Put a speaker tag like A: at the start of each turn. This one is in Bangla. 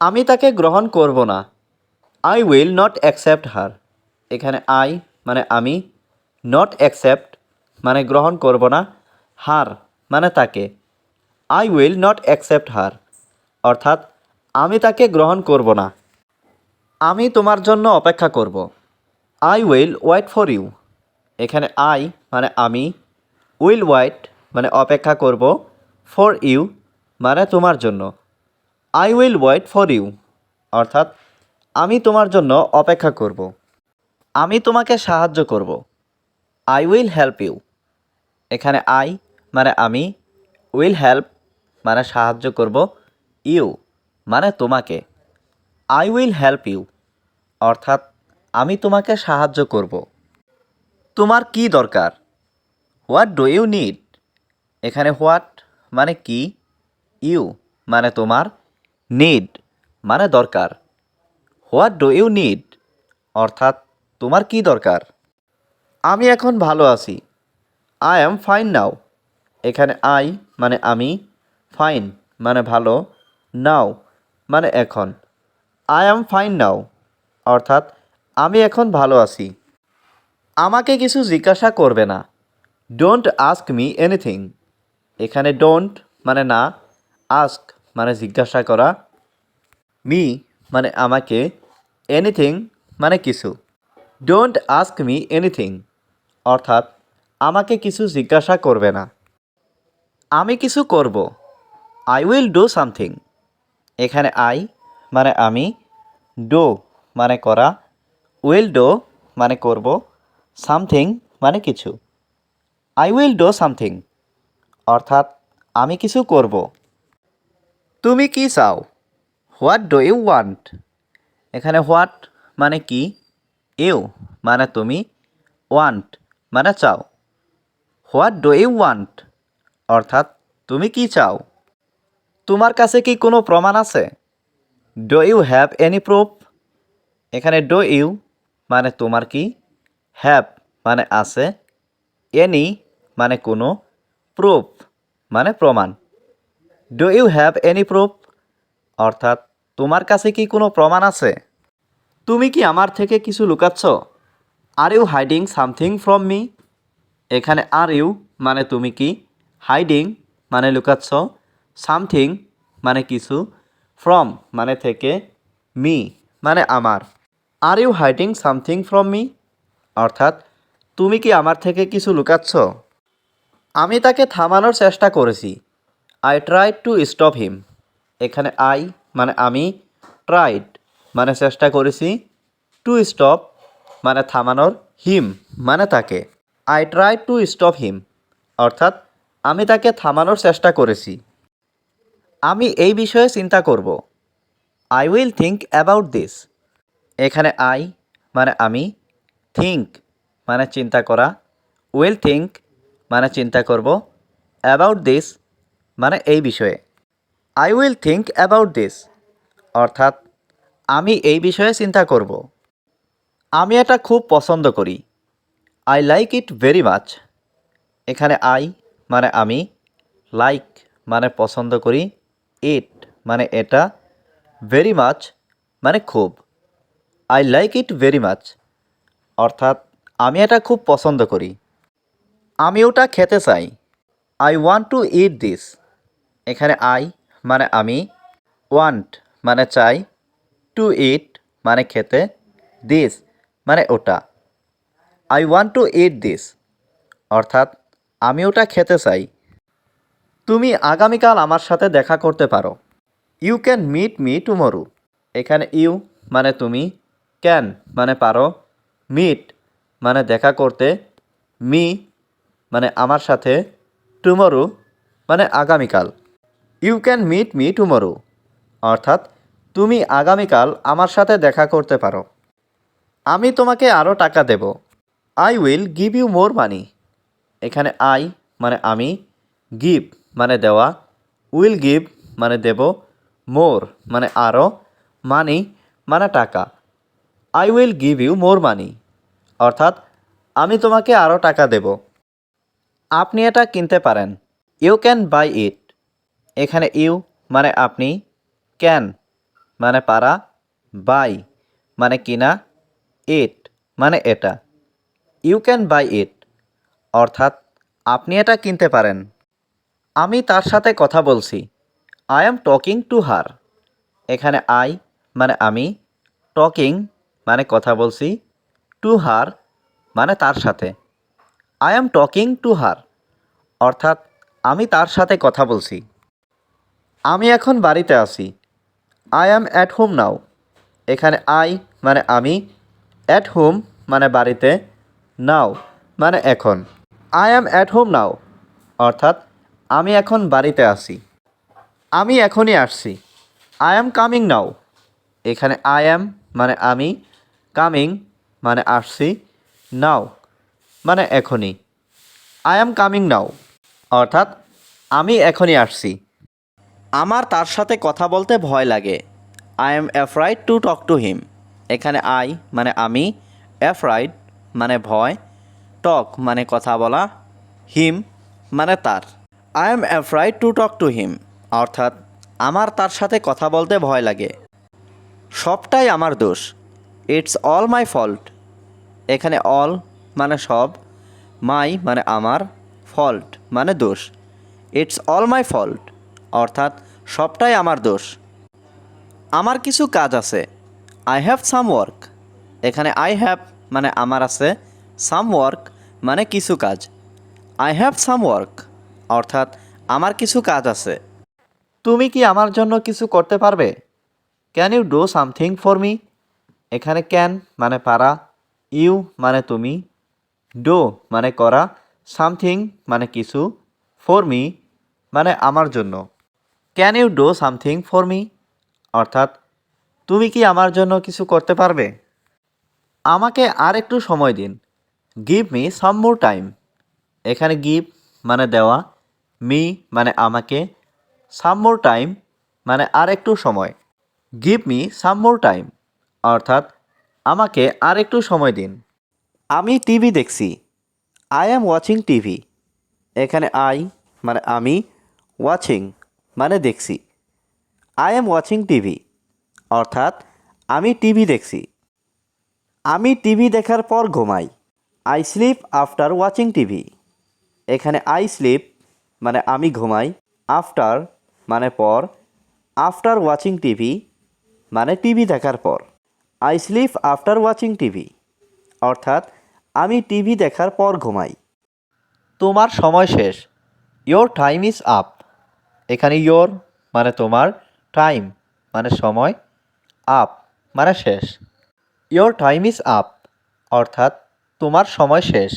A: আমি তাকে গ্রহণ করব না। I will not accept her এখানে আই মানে আমি। নট অ্যাকসেপ্ট মানে গ্রহণ করব না। হার মানে তাকে। I will not accept her অর্থাৎ, আমি তাকে গ্রহণ করব না। আমি তোমার জন্য অপেক্ষা করব। I will wait for you এখানে আই মানে আমি। উইল ওয়েট মানে অপেক্ষা করব। ফর ইউ মানে তোমার জন্য। I will wait for you অর্থাৎ, আমি তোমার জন্য অপেক্ষা করব। আমি তোমাকে সাহায্য করব। আই উইল হেল্প ইউ এখানে আই মানে আমি উইল হেল্প মানে সাহায্য করব। ইউ মানে তোমাকে। আই উইল হেল্প ইউ অর্থাৎ, আমি তোমাকে সাহায্য করব। তোমার কি দরকার? হোয়াট ডু ইউ নিড এখানে হোয়াট মানে কি? ইউ মানে তোমার নিড মানে দরকার। হোয়াট ডু ইউ নিড অর্থাৎ তোমার কি দরকার? আমি এখন ভালো আছি। আই অ্যাম ফাইন নাও এখানে আই মানে আমি ফাইন মানে ভালো নাও মানে এখন। আই অ্যাম ফাইন নাও অর্থাৎ আমি এখন ভালো আছি। আমাকে কিছু জিজ্ঞাসা করবে না। ডোন্ট আস্ক মি এনিথিং এখানে ডোন্ট মানে না আস্ক মানে জিজ্ঞাসা করা, মি মানে আমাকে এনিথিং মানে কিছু। ডোন্ট আস্ক মি এনিথিং অর্থাৎ, আমাকে কিছু জিজ্ঞাসা করবে না। আমি কিছু করব। আই উইল ডু সামথিং এখানে আই মানে আমি ডো মানে করা উইল ডো মানে করব সামথিং মানে কিছু। আই উইল ডো সামথিং অর্থাৎ, আমি কিছু করব। তুমি কি চাও? হোয়াট ডু ইউ ওয়ান্ট এখানে হোয়াট মানে কি? ইউ মানে তুমি। ওয়ান্ট মানে চাও। হোয়াট ডু ইউ ওয়ান্ট অর্থাৎ তুমি কি চাও? তোমার কাছে কি কোনো প্রমাণ আছে? Do you have any proof এখানে ডো ইউ মানে তোমার কি? হ্যাভ মানে আছে। এনি মানে কোনো। প্রুফ মানে প্রমাণ। Do you have any proof অর্থাৎ, তোমার কাছে কি কোনো প্রমাণ আছে? তুমি কি আমার থেকে কিছু লুকাচ্ছ? Are you hiding something from me এখানে আর ইউ মানে তুমি কি? হাইডিং মানে লুকাচ্ছ। সামথিং মানে কিছু। ফ্রম মানে থেকে মি মানে আমার। Are you hiding something from me অর্থাৎ, তুমি কি আমার থেকে কিছু লুকাচ্ছ? আমি তাকে থামানোর চেষ্টা করেছি। I tried to stop him এখানে আই মানে আমি ট্রাইড মানে চেষ্টা করেছি টু স্টপ মানে থামানোর হিম মানে তাকে। I try to stop him অর্থাৎ আমি তাকে থামানোর চেষ্টা করেছি। আমি এই বিষয়ে চিন্তা করব। I will think about this এখানে আই মানে আমি থিঙ্ক মানে চিন্তা করা। উইল থিঙ্ক মানে চিন্তা করব। অ্যাবাউট দিস মানে এই বিষয়ে। I will think about this অর্থাৎ, আমি এই বিষয়ে চিন্তা করব। আমি এটা খুব পছন্দ করি। I like it very much এখানে আই মানে আমি লাইক মানে পছন্দ করি ইট মানে এটা ভেরি মাচ মানে খুব। I like it very much অর্থাৎ, আমি এটা খুব পছন্দ করি। আমি ওটা খেতে চাই। I want to eat this এখানে আই মানে আমি ওয়ান্ট মানে চাই টু ইট মানে খেতে দিস মানে ওটা। I want to eat this অর্থাৎ আমি ওটা খেতে চাই। তুমি আগামীকাল আমার সাথে দেখা করতে পারো। You can meet me tomorrow এখানে ইউ মানে তুমি ক্যান মানে পারো। মিট মানে দেখা করতে মি মানে আমার সাথে টুমরু মানে আগামীকাল। You can meet me tomorrow. অর্থাৎ, তুমি আগামীকাল আমার সাথে দেখা করতে পারো। আমি তোমাকে আরও টাকা দেব। I will give you more money. এখানে আই মানে আমি, গিভ মানে দেওয়া, উইল গিভ মানে দেব, মোর মানে আরও, মানি মানে টাকা। I will give you more money. অর্থাৎ, আমি তোমাকে আরও টাকা দেব। আপনি এটা কিনতে পারেন। You can buy it. এখানে ইউ মানে আপনি, ক্যান মানে পারা, বাই মানে কিনা, ইট মানে এটা। ইউ ক্যান বাই ইট, অর্থাৎ আপনি এটা কিনতে পারেন। আমি তার সাথে কথা বলছি। I am talking to her. এখানে আই মানে আমি, টকিং মানে কথা বলছি, টু হার মানে তার সাথে। I am talking to her, অর্থাৎ আমি তার সাথে কথা বলছি। আমি এখন বাড়িতে আছি। I am at home now এখানে আই মানে আমি অ্যাট হোম মানে বাড়িতে নাও মানে এখন। I am at home now অর্থাৎ আমি এখন বাড়িতে আছি। আমি এখনই আসছি। আই অ্যাম কামিং নাও এখানে আই অ্যাম মানে আমি কামিং মানে আসছি নাও মানে এখনই। আই অ্যাম কামিং নাও অর্থাৎ আমি এখনই আসছি। আমার তার সাথে কথা বলতে ভয় লাগে। I am afraid to talk to him এখানে আই মানে আমি অ্যাফ্রাইড মানে ভয় টক মানে কথা বলা হিম মানে তার। I am afraid to talk to him অর্থাৎ আমার তার সাথে কথা বলতে ভয় লাগে। সবটাই আমার দোষ। ইটস অল মাই ফল্ট এখানে অল মানে সব মাই মানে আমার ফল্ট মানে দোষ। ইটস অল মাই ফল্ট অর্থাৎ সবটাই আমার দোষ। আমার কিছু কাজ আছে। আই হ্যাভ সাম ওয়ার্ক এখানে আই হ্যাভ মানে আমার আছে। সাম ওয়ার্ক মানে কিছু কাজ। আই হ্যাভ সাম ওয়ার্ক অর্থাৎ আমার কিছু কাজ আছে। তুমি কি আমার জন্য কিছু করতে পারবে? Can you do something for me এখানে ক্যান মানে পারা। ইউ মানে তুমি। ডো মানে করা। সামথিং মানে কিছু। ফর মি মানে আমার জন্য। Can you do something for me অর্থাৎ, তুমি কি আমার জন্য কিছু করতে পারবে? আমাকে আর একটু সময় দিন। Give me some more time এখানে গিভ মানে দেওয়া মি মানে আমাকে। সাম মোর টাইম মানে আর একটু সময়। Give me some more time অর্থাৎ, আমাকে আর একটু সময় দিন। আমি টিভি দেখছি। I am watching TV. এখানে আই মানে আমি ওয়াচিং মানে দেখছি। আই এম ওয়াচিং টিভি অর্থাৎ, আমি টিভি দেখছি। আমি টিভি দেখার পর ঘুমাই। I sleep after watching TV এখানে আই স্লিপ মানে আমি ঘুমাই আফটার মানে পর আফটার ওয়াচিং টিভি মানে টিভি দেখার পর। I sleep after watching TV অর্থাৎ, আমি টিভি দেখার পর ঘুমাই। তোমার সময় শেষ। ইয়োর টাইম ইজ আপ এখানে ইয়োর মানে তোমার টাইম মানে সময় আপ মানে শেষ। ইয়োর টাইম ইজ আপ অর্থাৎ তোমার সময় শেষ।